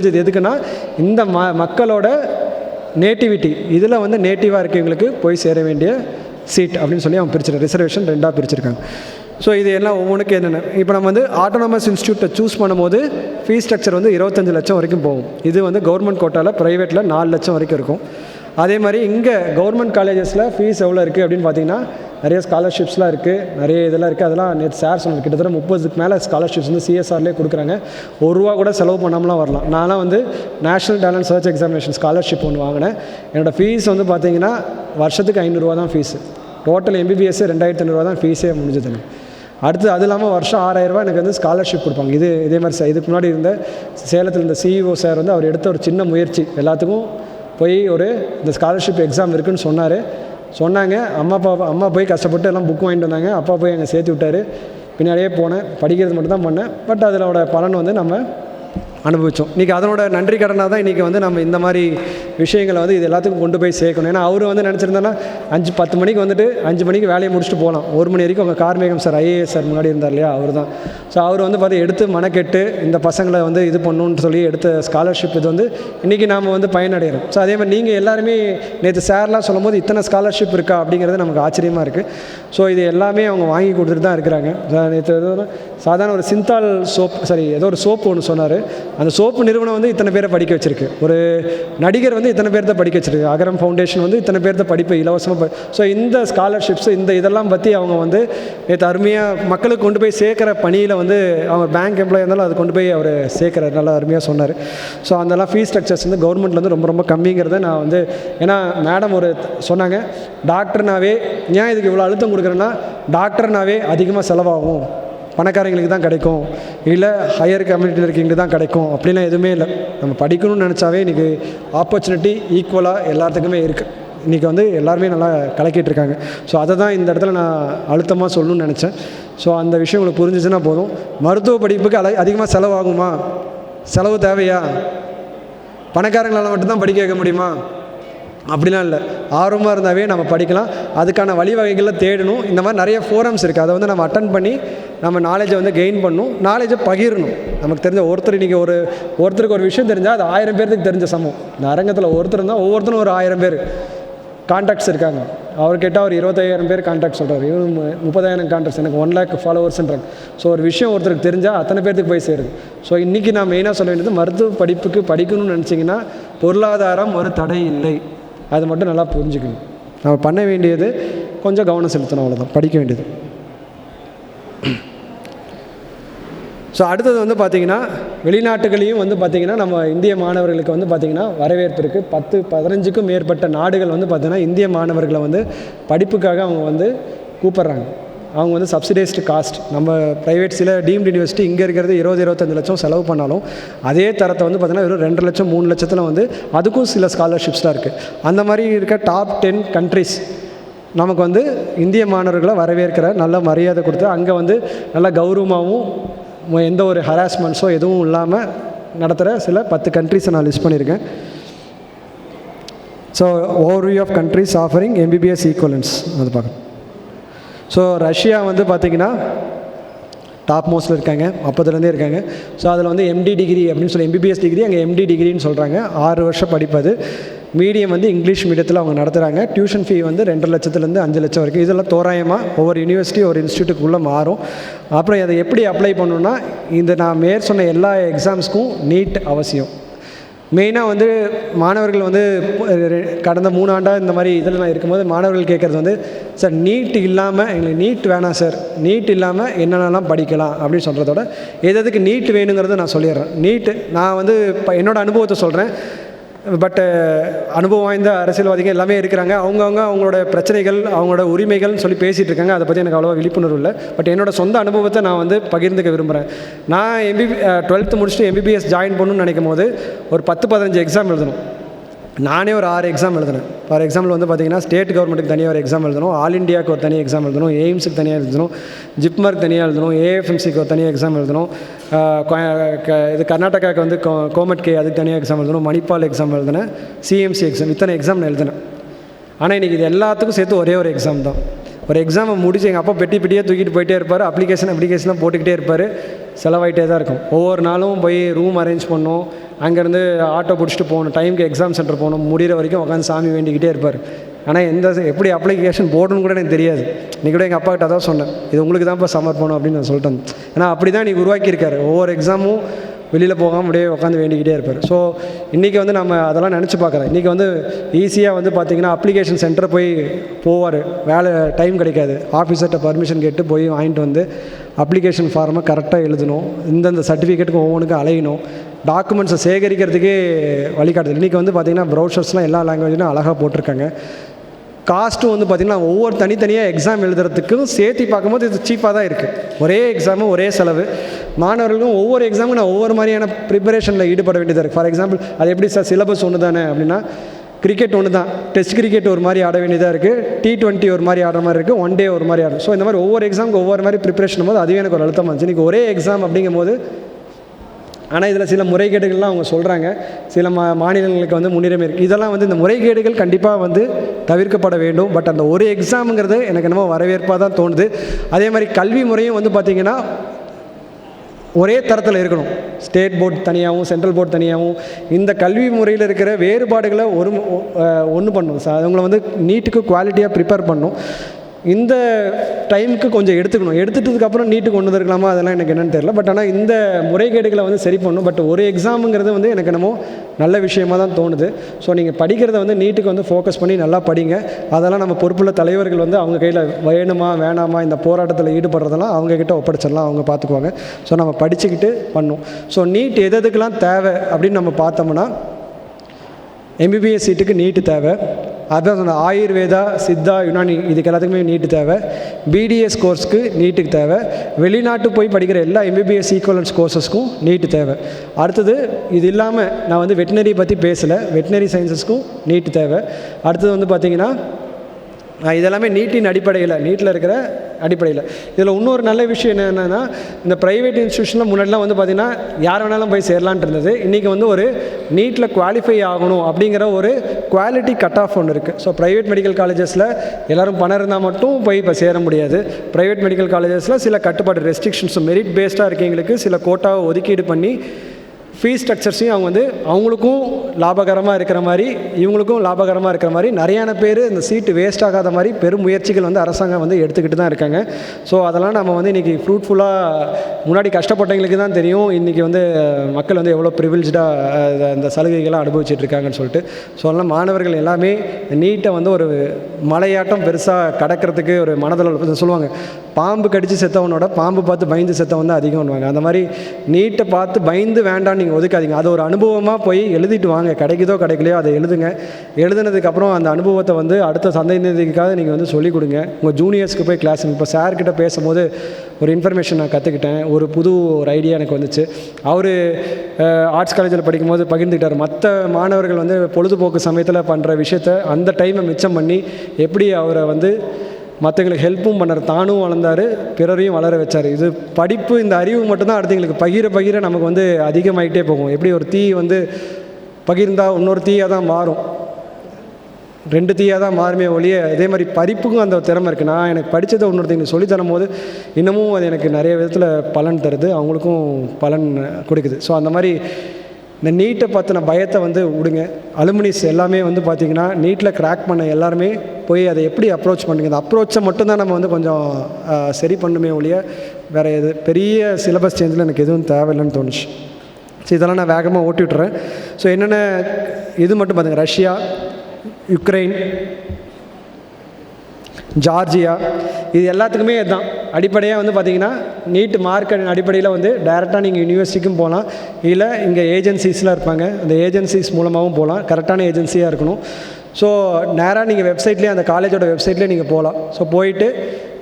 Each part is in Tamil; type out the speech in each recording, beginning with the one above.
இது எதுக்குன்னா இந்த ம மக்களோட நேட்டிவிட்டி இதில் வந்து நேட்டிவாக இருக்கவங்களுக்கு போய் சேர வேண்டிய சீட் அப்படின்னு சொல்லி அவன் பிரிச்சிருக்கான். ரிசர்வேஷன் ரெண்டாக பிரிச்சிருக்காங்க. ஸோ இது எல்லாம் ஒவ்வொன்றுக்கு என்னென்ன இப்போ நம்ம வந்து ஆட்டோனமஸ் இன்ஸ்டியூட்டை சூஸ் பண்ணும்போது ஃபீஸ் ஸ்ட்ரக்சர் வந்து இருபத்தஞ்சு லட்சம் வரைக்கும் போகும். இது வந்து கவர்மெண்ட் கோட்டாவில் ப்ரைவேட்டில் நாலு லட்சம் வரைக்கும் இருக்கும். அதே மாதிரி இங்கே கவர்மெண்ட் காலேஜஸில் ஃபீஸ் எவ்வளோ இருக்குது அப்படின்னு பார்த்தீங்கன்னா நிறைய ஸ்காலர்ஷிப்ஸ்லாம் இருக்குது நிறைய இதெல்லாம் இருக்குது அதெல்லாம் நேற்று சார் சொன்னாங்க கிட்டத்தட்ட முப்பதுக்கு மேலே ஸ்காலர்ஷிப்ஸ் வந்து சிஎஸ்ஆர்லேயே கொடுக்குறாங்க. ஒரு ரூபா கூட செலவு பண்ணாமலாம் வரலாம். நான்லாம் வந்து national talent search examination scholarship ஒன்று வாங்கினேன். என்னோடய ஃபீஸ் வந்து பார்த்தீங்கன்னா வருஷத்துக்கு ஐநூறுரூவா தான் ஃபீஸு டோட்டல் எம்பிபிஎஸ் ரெண்டாயிரத்தி ஐநூறுரூவா தான் ஃபீஸே முடிஞ்சது எனக்கு. அடுத்து அது இல்லாமல் வருஷம் ஆறாயிரரூபா எனக்கு வந்து ஸ்காலர்ஷிப் கொடுப்பாங்க. இது இதே மாதிரி சார் இதுக்கு முன்னாடி இருந்த சேலத்தில் இருந்த சிஇஓ சார் வந்து அவர் எடுத்த ஒரு சின்ன முயற்சி. எல்லாத்துக்கும் போய் ஒரு இந்த ஸ்காலர்ஷிப் எக்ஸாம் இருக்குதுன்னு சொன்னார். சொன்னாங்க. அம்மா அப்பா அம்மா போய் கஷ்டப்பட்டு எல்லாம் புக் வாங்கிட்டு வந்தாங்க. அப்பா போய் அங்கே சேர்த்து விட்டார். பின்னாடியே போனேன். படிக்கிறது மட்டும் தான் பண்ணேன். பட் அதனோட பலன் வந்து நம்ம அனுபவித்தோம் இன்றைக்கி அதனோட நன்றி கடனாக தான் இன்றைக்கி வந்து நம்ம இந்த மாதிரி விஷயங்களை வந்து இது எல்லாத்துக்கும் கொண்டு போய் சேர்க்கணும். ஏன்னா அவர் வந்து நினச்சிருந்தோன்னா அஞ்சு பத்து மணிக்கு வந்துட்டு அஞ்சு மணிக்கு வேலையை முடிச்சுட்டு போகலாம். ஒரு மணி வரைக்கும் உங்கள் கார்மேகம் சார் ஐஏஎஸ் சார் முன்னாடி இருந்தார் இல்லையா? அவர் தான் ஸோ அவர் வந்து பார்த்து எடுத்து மனக்கெட்டு இந்த பசங்களை வந்து இது பண்ணணும்னு சொல்லி எடுத்த ஸ்காலர்ஷிப் இது வந்து இன்றைக்கி நாம் வந்து பயனடைகிறோம். ஸோ அதே மாதிரி நீங்கள் எல்லாருமே நேற்று சார்லாம் சொல்லும்போது இத்தனை ஸ்காலர்ஷிப் இருக்கா அப்படிங்கிறது நமக்கு ஆச்சரியமாக இருக்குது ஸோ இது எல்லாமே அவங்க வாங்கி கொடுத்துட்டு தான் இருக்கிறாங்க. நேற்று ஏதோ சாதாரண ஒரு சிந்தால் சோப் சாரி ஏதோ ஒரு சோப்பு ஒன்று சொன்னார். அந்த சோப்பு நிறுவனம் வந்து இத்தனை பேரை படிக்க வச்சிருக்கு. ஒரு நடிகர் வந்து இத்தனை பேர்த்த படிக்க வச்சிருக்கு அகரம் ஃபவுண்டேஷன் வந்து இத்தனை பேர்த்த படிப்பை இலவசமாக ஸோ இந்த ஸ்காலர்ஷிப்ஸ் இந்த இதெல்லாம் பற்றி அவங்க வந்து நேற்று அருமையாக மக்களுக்கு கொண்டு போய் சேர்க்குற பணியில் வந்து அவங்க பேங்க் எம்ப்ளாய் இருந்தாலும் அது கொண்டு போய் அவர் சேர்க்குறாரு. நல்லா அருமையாக சொன்னார். ஸோ அதெல்லாம் ஃபீஸ் ஸ்ட்ரக்சர்ஸ் வந்து கவர்மெண்ட்ல வந்து ரொம்ப ரொம்ப கம்மிங்கிறத நான் வந்து ஏன்னா மேடம் ஒரு சொன்னாங்க டாக்டர்னாவே ஏன் இதுக்கு இவ்வளோ அழுத்தம் கொடுக்குறேன்னா டாக்டர்னாவே அதிகமாக செலவாகும். பணக்காரங்களுக்கு தான் கிடைக்கும். இல்லை ஹையர் கம்யூனிட்டியில் இருக்கீங்களுக்கு தான் கிடைக்கும். அப்படிலாம் எதுவுமே இல்லை. நம்ம படிக்கணும்னு நினச்சாவே இன்றைக்கி ஆப்பர்ச்சுனிட்டி ஈக்குவலாக எல்லாத்துக்குமே இருக்குது இன்றைக்கி வந்து எல்லாருமே நல்லா கலக்கிட்டு இருக்காங்க. ஸோ அதை தான் இந்த இடத்துல நான் அழுத்தமாக சொல்லணும்னு நினச்சேன். ஸோ அந்த விஷயம் உங்களுக்கு புரிஞ்சிச்சுன்னா போதும். மருத்துவ படிப்புக்கு அல அதிகமாக செலவாகுமா? செலவு தேவையா? பணக்காரங்களால் மட்டும்தான் படிக்க வைக்க முடியுமா? அப்படிலாம் இல்லை. ஆர்வமாக இருந்தாவே நம்ம படிக்கலாம். அதுக்கான வழிவகைகளை தேடணும். இந்த மாதிரி நிறைய ஃபோரம்ஸ் இருக்குது அதை வந்து நம்ம அட்டன் பண்ணி நம்ம நாலேஜை வந்து கெயின் பண்ணணும் நாலேஜை பகிரணும். நமக்கு தெரிஞ்ச ஒருத்தர் இன்றைக்கி ஒரு ஒருத்தருக்கு ஒரு விஷயம் தெரிஞ்சால் அது ஆயிரம் பேர்த்துக்கு தெரிஞ்ச சமம். இந்த அரங்கத்தில் ஒருத்தர் இருந்தால் ஒவ்வொருத்தரும் ஒரு ஆயிரம் பேர் கான்டாக்ட்ஸ் இருக்காங்க. அவர் கேட்டால் ஒரு இருபத்தாயிரம் பேர் கான்டாக்ட் சொல்கிறார் இவரும் முப்பதாயிரம் கான்டாக்ட்ஸ் எனக்கு ஒன் லேக் ஃபாலோவர்ஸ்ன்றாங்க ஸோ ஒரு விஷயம் ஒருத்தருக்கு தெரிஞ்சால் அத்தனை பேர்த்துக்கு போய் சேருது. ஸோ இன்றைக்கி நான் மெயினாக சொல்ல வேண்டியது மருத்துவ படிப்புக்கு படிக்கணும்னு நினச்சிங்கன்னா பொருளாதாரம் ஒரு தடை இல்லை. அது மட்டும் நல்லா புரிஞ்சுக்கணும். நம்ம பண்ண வேண்டியது கொஞ்சம் கவனம் செலுத்தணும் அவ்வளோதான் படிக்க வேண்டியது. ஸோ அடுத்தது வந்து பார்த்திங்கன்னா வெளிநாட்டுகளையும் வந்து பார்த்திங்கன்னா நம்ம இந்திய மாணவர்களுக்கு வந்து பார்த்திங்கன்னா வரவேற்பு இருக்குது பத்து பதினஞ்சுக்கும் மேற்பட்ட நாடுகள் வந்து பார்த்திங்கன்னா இந்திய மாணவர்களை வந்து படிப்புக்காக அவங்க வந்து கூப்பிட்றாங்க. அவங்க வந்து சப்சிடைஸ்டு காஸ்ட் நம்ம ப்ரைவேட் சில டீம்டு யூனிவர்சிட்டி இங்கே இருக்கிறது இருபது இருபத்தஞ்சு லட்சம் செலவு பண்ணாலும் அதே தரத்தை வந்து பார்த்திங்கன்னா வெறும் ரெண்டு லட்சம் மூணு லட்சத்தில் வந்து அதுக்கும் சில ஸ்காலர்ஷிப்ஸ்லாம் இருக்குது அந்த மாதிரி இருக்க டாப் டென் கண்ட்ரிஸ் நமக்கு வந்து இந்திய மாணவர்களை வரவேற்கிற நல்ல மரியாதை கொடுத்து அங்கே வந்து நல்ல கௌரவமாகவும் எந்த ஒரு ஹராஸ்மெண்ட்ஸோ எதுவும் இல்லாமல் நடத்துகிற சில பத்து கண்ட்ரிஸை நான் லிஸ்ட் பண்ணியிருக்கேன். So overview of countries offering MBBS equivalence அது பார்க்குறேன் ஸோ ரஷ்யா வந்து பார்த்திங்கன்னா டாப் மோஸ்ட்டில் இருக்காங்க அப்போதுலேருந்தே இருக்காங்க. ஸோ அதில் வந்து எம்டி டிகிரி அப்படின்னு சொல்லி எம்பிபிஎஸ் டிகிரி அங்கே எம்டி டிகிரின்னு சொல்கிறாங்க ஆறு வருஷம் படிப்பது. மீடியம் வந்து இங்கிலீஷ் மீடியத்தில் அவங்க நடத்துகிறாங்க டியூஷன் ஃபீ வந்து ரெண்டு லட்சத்துலேருந்து அஞ்சு லட்சம் வரைக்கும். இதெல்லாம் தோராயமாக ஒவ்வொரு யூனிவர்சிட்டி ஒரு இன்ஸ்டியூட்டுக்குள்ளே மாறும். அப்புறம் அதை எப்படி அப்ளை பண்ணணுன்னா இந்த நான் மேற் சொன்ன எல்லா எக்ஸாம்ஸ்க்கும் நீட் அவசியம். மெயினாக வந்து மாணவர்கள் வந்து கடந்த மூணு ஆண்டாக இந்த மாதிரி இதில் நான் இருக்கும்போது மாணவர்கள் கேட்குறது வந்து சார் நீட் இல்லாமல் எங்களுக்கு நீட் வேணாம் சார். நீட் இல்லாமல் என்னென்னலாம் படிக்கலாம்? அப்படின்னு சொல்கிறதோட எது எதுக்கு நீட் வேணுங்கிறத நான் சொல்லிடுறேன். நீட்டு நான் வந்து இப்போ என்னோடய அனுபவத்தை சொல்கிறேன் பட்டு அனுபவம் வாய்ந்த அரசியல்வாதிகள் எல்லாமே இருக்கிறாங்க. அவங்கவுங்க அவங்களோட பிரச்சனைகள் அவங்களோட உரிமைகள்னு சொல்லி பேசிகிட்டு இருக்காங்க அதை பற்றி எனக்கு அவ்வளோவா விழிப்புணர்வு இல்லை. பட் என்னோட சொந்த அனுபவத்தை நான் வந்து பகிர்ந்துக்க விரும்புகிறேன் நான் எம்பி டுவெல்த்து முடிச்சுட்டு எம்பிபிஎஸ் ஜாயின் பண்ணணும்னு நினைக்கும் போது ஒரு பத்து பதினஞ்சு எக்ஸாம் எழுதணும். நானே ஒரு ஆறு எக்ஸாம் எழுதினேன். ஃபார் எக்ஸாம்பிள் வந்து பார்த்தீங்கன்னா ஸ்டேட் கவர்மெண்ட்டுக்கு தனியாக ஒரு எக்ஸாம் எழுதணும். ஆல் இண்டியாவுக்கு ஒரு தனி எக்ஸாம் எழுதணும். எய்ம்ஸுக்கு தனியாக எழுதணும். ஜிப்மர்க்கு தனியாக எழுதணும். ஏஎஃப்எம்சிக்கு ஒரு தனியாக எக்ஸாம் எழுதணும். கோ- இது கர்நாடகாவுக்கு வந்து கோ கோமட் கே அதுக்கு தனியாக எக்ஸாம் எழுதணும். மணிப்பால் எக்ஸாம் எழுதினேன். சிஎம்சி எக்ஸாம் இத்தனை எக்ஸாம் நான் எழுதினேன். ஆனால் இன்றைக்கி இது எல்லாத்துக்கும் சேர்த்து ஒரே ஒரு எக்ஸாம் தான். ஒரு எக்ஸாமை முடிச்சு எங்கள் அப்பா பெட்டி பெட்டியாக தூக்கிட்டு போயிட்டே இருப்பார். அப்ளிகேஷன் அப்ளிகேஷன்லாம் போட்டுக்கிட்டே இருப்பார். செலவாயிட்டே தான் இருக்கும். ஒவ்வொரு நாளும் போய் ரூம் அரேஞ்ச் பண்ணோம். அங்கேருந்து ஆட்டோ பிடிச்சிட்டு போகணும். டைமுக்கு எக்ஸாம் சென்டர் போகணும். முடிகிற வரைக்கும் உட்காந்து சாமி வேண்டிக்கிட்டே இருப்பார். ஆனால் எந்த எப்படி அப்ளிகேஷன் போடணும்னு கூட எனக்கு தெரியாது. நீ கூட எங்கள் அப்பாக்கிட்ட தான் சொன்னேன். இது உங்களுக்கு தான்ப்பா சமர்ப்பணம் அப்படின்னு நான் சொல்லிட்டேன். ஏன்னா அப்படி தான் நீ உருவாக்கியிருக்காரு. ஒவ்வொரு எக்ஸாமும் வெளியில் போகாமல் அப்படியே உட்காந்து வேண்டிக்கிட்டே இருப்பார். ஸோ இன்றைக்கி வந்து நம்ம அதெல்லாம் நினச்சி பார்க்குறேன். இன்றைக்கி வந்து ஈஸியாக வந்து பார்த்திங்கன்னா அப்ளிகேஷன் சென்டர் போய் போவார். வேலை டைம் கிடைக்காது. ஆஃபீஸர்கிட்ட பர்மிஷன் கேட்டு போய் வாங்கிட்டு வந்து அப்ளிகேஷன் ஃபார்மை கரெக்டாக எழுதணும். இந்தந்த சர்டிஃபிகேட்டுக்கு ஒவ்வொன்றுக்கும் அலையணும். டாக்குமெண்ட்ஸை சேகரிக்கிறதுக்கே வழிகாட்டுது. இன்றைக்கி வந்து பார்த்திங்கன்னா ப்ரௌசர்ஸ்லாம் எல்லா லாங்குவேஜ்லையும் அழகாக போட்டிருக்காங்க. காஸ்ட்டும் வந்து பார்த்திங்கன்னா ஒவ்வொரு தனித்தனியாக எக்ஸாம் எழுதுறதுக்கும் சேர்த்து பார்க்கும்போது இது சீப்பாக தான் இருக்குது ஒரே எக்ஸாமு ஒரே செலவு. மாணவர்களுக்கும் ஒவ்வொரு எக்ஸாமும் நான் ஒவ்வொரு மாதிரியான ப்ரிப்பரேஷனில் ஈடுபட வேண்டியதாக இருக்குது ஃபார் எக்ஸாம்பிள் அது எப்படி சார் சிலபஸ் ஒன்று தானே அப்படின்னா கிரிக்கெட் ஒன்று தான் டெஸ்ட் கிரிக்கெட் ஒரு மாதிரி ஆட வேண்டியதாக இருக்குது டி டுவெண்ட்டி ஒரு மாதிரி ஆடுற மாதிரி இருக்குது ஒன் டே ஒரு மாதிரி ஆடும் ஸோ இந்த மாதிரி ஒவ்வொரு எக்ஸாமுக்கு ஒவ்வொரு மாதிரி ப்ரிப்பரேஷன் போது அதுவே எனக்கு ஒரு அழுத்தமாக இருந்துச்சு. இன்றைக்கி ஒரே எக்ஸாம் அப்படிங்கும்போது ஆனால் இதில் சில முறைகேடுகள்லாம் அவங்க சொல்கிறாங்க சில மா மாநிலங்களுக்கு வந்து முன்னுரிமை இருக்குது இதெல்லாம் வந்து இந்த முறைகேடுகள் கண்டிப்பாக வந்து தவிர்க்கப்பட வேண்டும். பட் அந்த ஒரு எக்ஸாமுங்கிறது எனக்கு என்னமோ வரவேற்பாக தான் தோணுது. அதே மாதிரி கல்வி முறையும் வந்து பார்த்திங்கன்னா ஒரே தரத்தில் இருக்கணும். ஸ்டேட் போர்டு தனியாகவும் சென்ட்ரல் போர்டு தனியாகவும் இந்த கல்வி முறையில் இருக்கிற வேறுபாடுகளை ஒரு ஒன்று பண்ணணும் சார் அவங்கள வந்து நீட்டுக்கு குவாலிட்டியாக ப்ரிப்பேர் பண்ணணும் இந்த டைமுக்கு கொஞ்சம் எடுத்துக்கணும். எடுத்துட்டதுக்கப்புறம் நீட்டு கொண்டு வந்துருக்கலாமா? அதெல்லாம் எனக்கு என்னென்னு தெரியல. பட் ஆனால் இந்த முறைகேடுகளை வந்து சரி பண்ணணும். பட் ஒரு எக்ஸாமுங்கிறது வந்து எனக்கு என்னமோ நல்ல விஷயமாக தான் தோணுது. ஸோ நீங்கள் படிக்கிறத வந்து நீட்டுக்கு வந்து ஃபோக்கஸ் பண்ணி நல்லா படிங்க. அதெல்லாம் நம்ம பொறுப்புள்ள தலைவர்கள் வந்து அவங்க கையில் வேணுமா வேணாமா இந்த போராட்டத்தில் ஈடுபடுறதெல்லாம் அவங்கக்கிட்ட ஒப்படைச்சிடலாம். அவங்க பார்த்துக்குவாங்க ஸோ நம்ம படிச்சுக்கிட்டு பண்ணும். ஸோ நீட் எது எதுக்கெல்லாம் தேவை அப்படின்னு நம்ம பார்த்தோம்னா எம்பிபிஎஸ் சீட்டுக்கு நீட்டு தேவை. அதான் சொன்ன ஆயுர்வேதா சித்தா யுனானி இதுக்கு எல்லாத்துக்குமே நீட்டு தேவை. பிடிஎஸ் கோர்ஸ்க்கு நீட்டுக்கு தேவை. வெளிநாட்டு போய் படிக்கிற எல்லா எம்பிபிஎஸ் ஈக்குவலன்ஸ் கோர்சஸ்க்கும் நீட்டு தேவை. அடுத்தது இது இல்லாமல் நான் வந்து வெட்டினரி பற்றி பேசலை. வெட்டினரி சயின்சஸ்க்கும் நீட்டு தேவை. அடுத்தது வந்து பார்த்திங்கன்னா இதெல்லாமே நீட்டின் அடிப்படையில் நீட்டில் இருக்கிற அடிப்படையில். இதில் இன்னொரு நல்ல விஷயம் என்னென்னா இந்த ப்ரைவேட் இன்ஸ்டியூஷனில் முன்னாடிலாம் வந்து பார்த்திங்கன்னா யார் வேணாலும் போய் சேரலான்ட்டு இருந்தது. இன்றைக்கி வந்து ஒரு நீட்டில் குவாலிஃபை ஆகணும் அப்படிங்கிற ஒரு குவாலிட்டி கட் ஆஃப் ஒன்று இருக்குது ஸோ ப்ரைவேட் மெடிக்கல் காலேஜஸில் எல்லோரும் பணம் இருந்தால் மட்டும் போய் இப்போ சேர முடியாது. ப்ரைவேட் மெடிக்கல் காலேஜஸில் சில கட்டுப்பாடு ரெஸ்ட்ரிக்ஷன்ஸும் மெரிட் பேஸ்டாக இருக்கீங்களுக்கு சில கோட்டாவை ஒதுக்கீடு பண்ணி ஃபீஸ் ஸ்ட்ரக்சர்ஸையும் அவங்க வந்து அவங்களுக்கும் லாபகரமாக இருக்கிற மாதிரி இவங்களுக்கும் லாபகரமாக இருக்கிற மாதிரி நிறையான பேர் இந்த சீட்டு வேஸ்ட் ஆகாத மாதிரி பெரும் முயற்சிகள் வந்து அரசாங்கம் வந்து எடுத்துக்கிட்டு தான் இருக்காங்க. ஸோ அதெல்லாம் நம்ம வந்து இன்றைக்கி ஃப்ரூட்ஃபுல்லாக முன்னாடி கஷ்டப்பட்டவங்களுக்கு தான் தெரியும். இன்றைக்கி வந்து மக்கள் வந்து எவ்வளோ ப்ரிவில்ஜாக இந்த சலுகைகள்லாம் அனுபவிச்சுட்டு இருக்காங்கன்னு சொல்லிட்டு. ஸோ அதெல்லாம் மாணவர்கள் எல்லாமே நீட்டை வந்து ஒரு மலையாட்டம் பெருசாக கடக்கிறதுக்கு ஒரு மனதில் சொல்லுவாங்க. பாம்பு கடித்து செத்தவனோட பாம்பு பார்த்து பயந்து செத்தவன் தான் அதிகம்னுவாங்க. அந்த மாதிரி நீட்டை பார்த்து பயந்து வேண்டான்னு நீங்கள் ஒதுக்காதீங்க. அது ஒரு அனுபவமாக போய் எழுதிட்டு வாங்க. கிடைக்குதோ கிடைக்கலையோ அதை எழுதுங்க. எழுதுனதுக்கப்புறம் அந்த அனுபவத்தை வந்து அடுத்த சந்ததிக்காக நீங்கள் வந்து சொல்லிக் கொடுங்க. உங்கள் ஜூனியர்ஸ்க்கு போய் கிளாஸ் இப்போ சார்கிட்ட பேசும்போது ஒரு இன்ஃபர்மேஷன் நான் கற்றுக்கிட்டேன் ஒரு புது ஒரு ஐடியா எனக்கு வந்துச்சு. அவர் ஆர்ட்ஸ் காலேஜில் படிக்கும்போது பகிர்ந்துக்கிட்டார். மற்ற மாணவர்கள் வந்து பொழுதுபோக்கு சமயத்தில் பண்ணுற விஷயத்த அந்த டைமை மிச்சம் பண்ணி எப்படி அவரை வந்து மற்றவங்களுக்கு ஹெல்ப்பும் பண்ணார் தானும் வளர்ந்தார் பிறரையும் வளர வச்சார். இது படிப்பு இந்த அறிவு மட்டும்தான் அடுத்தவங்களுக்கு பகிர பகிர நமக்கு வந்து அதிகமாகிட்டே போகும். எப்படி ஒரு தீ வந்து பகிர்ந்தால் இன்னொரு தீயாக தான் மாறும். ரெண்டு தீயாக தான் மாறுமே ஒழிய இதே மாதிரி படிப்புக்கும் அந்த திறமை இருக்குது நான் எனக்கு படித்ததை இன்னொருத்தங்க சொல்லி தரும்போது இன்னமும் அது எனக்கு நிறைய விதத்தில் பலன் தருது. அவங்களுக்கும் பலன் கொடுக்குது. ஸோ அந்த மாதிரி இந்த நீட்டை பற்றின பயத்தை வந்து விடுங்க. அலுமினிஸ் எல்லாமே வந்து பார்த்திங்கன்னா நீட்டில் கிராக் பண்ண எல்லாருமே போய் அதை எப்படி அப்ரோச் பண்ணுங்க? அந்த அப்ரோச்சை மட்டும்தான் நம்ம வந்து கொஞ்சம் சரி பண்ணுமே ஒழிய வேறு எது பெரிய சிலபஸ் சேஞ்சில் எனக்கு எதுவும் தேவையில்லைன்னு தோணுச்சு. ஸோ இதெல்லாம் நான் வேகமாக ஓட்டி விட்டுறேன். ஸோ என்னென்ன இது மட்டும் பார்த்துங்க ரஷ்யா யுக்ரைன் ஜார்ஜியா இது எல்லாத்துக்குமே இதுதான். அடிப்படையாக வந்து பார்த்திங்கன்னா நீட் மார்க் அடிப்படையில் வந்து டைரெக்டாக நீங்கள் யூனிவர்சிட்டிக்கும் போகலாம் இல்லை இங்கே ஏஜென்சிஸ்லாம் இருப்பாங்க. அந்த ஏஜென்சிஸ் மூலமாகவும் போகலாம் கரெக்டான ஏஜென்சியாக இருக்கணும். ஸோ நேராக நீங்கள் வெப்சைட்லேயே அந்த காலேஜோட வெப்சைட்லேயே நீங்கள் போகலாம் ஸோ போயிட்டு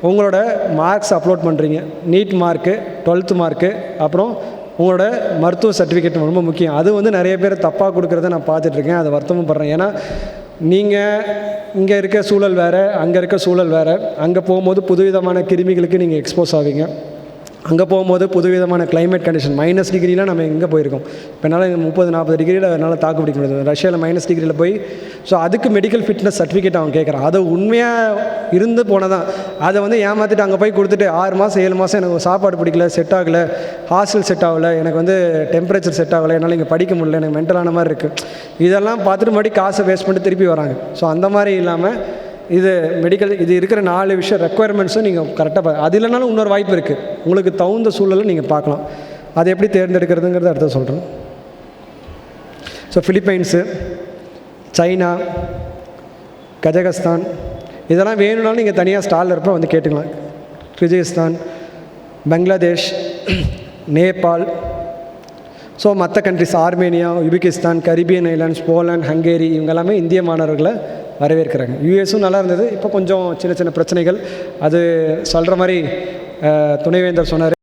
உங்களோட மார்க்ஸ் அப்லோட் பண்ணுறீங்க நீட் மார்க்கு டுவெல்த்து மார்க்கு அப்புறம் உங்களோட மருத்துவ சர்டிஃபிகேட் ரொம்ப முக்கியம். அது வந்து நிறைய பேர் தப்பாக கொடுக்குறத நான் பார்த்துட்ருக்கேன். அதை வருத்தமும் படுறேன். ஏன்னா நீங்கள் இங்கே இருக்க சூழல் வேறு அங்கே இருக்க சூழல் வேறு. அங்கே போகும்போது புதுவிதமான கிருமிகளுக்கு நீங்கள் எக்ஸ்போஸ் ஆவீங்க. அங்கே போகும்போது புதுவிதமான கிளைமேட் கண்டிஷன் மைனஸ் டிகிரிலாம் நம்ம எங்கே போயிருக்கோம். இப்போ என்னால் முப்பது நாற்பது டிகிரியில் என்னால் தாக்கு பிடிக்க முடியாது. ரஷ்யாவில் மைனஸ் டிகிரியில் போய் ஸோ அதுக்கு மெடிக்கல் ஃபிட்னஸ் சர்டிஃபிகேட் அவன் கேட்குறான் அது உண்மையாக இருந்து போனதான். அதை வந்து ஏமாற்றிட்டு அங்கே போய் கொடுத்துட்டு ஆறு மாதம் ஏழு மாதம் எனக்கு சாப்பாடு பிடிக்கல செட் ஆகலை ஹாஸ்டல் செட் ஆகலை எனக்கு வந்து டெம்பரேச்சர் செட் ஆகலை என்னால் இங்கே படிக்க முடியல எனக்கு மென்டலான மாதிரி இருக்குது இதெல்லாம் பார்த்துட்டு மறுபடியும் காசை வேஸ்ட் பண்ணிட்டு திருப்பி வராங்க. ஸோ அந்த மாதிரி இல்லாமல் இது மெடிக்கல் இது இருக்கிற நாலு விஷயம் ரெக்குயர்மெண்ட்ஸும் நீங்கள் கரெக்டாக அது இல்லைனாலும் இன்னொரு வாய்ப்பு இருக்குது உங்களுக்கு தகுந்த சூழலை நீங்கள் பார்க்கலாம். அதை எப்படி தேர்ந்தெடுக்கிறதுங்கிறத அடுத்த சொல்கிறேன் ஸோ ஃபிலிப்பைன்ஸு சைனா கஜகஸ்தான் இதெல்லாம் வேணும்னாலும் நீங்கள் தனியாக ஸ்டாலில் இருப்போம் வந்து கேட்டுக்கலாம். கிர்கிஸ்தான் பங்களாதேஷ் நேபாள் ஸோ மற்ற countries Armenia Uzbekistan Caribbean islands Poland Hungary இவங்க எல்லாமே இந்திய மாணவர்களை வரவேற்கிறாங்க. யூஎஸும் நல்லா இருந்தது. இப்போ கொஞ்சம் சின்ன சின்ன பிரச்சனைகள். அது சொல்கிற மாதிரி துணைவேந்தர் சொன்னார்.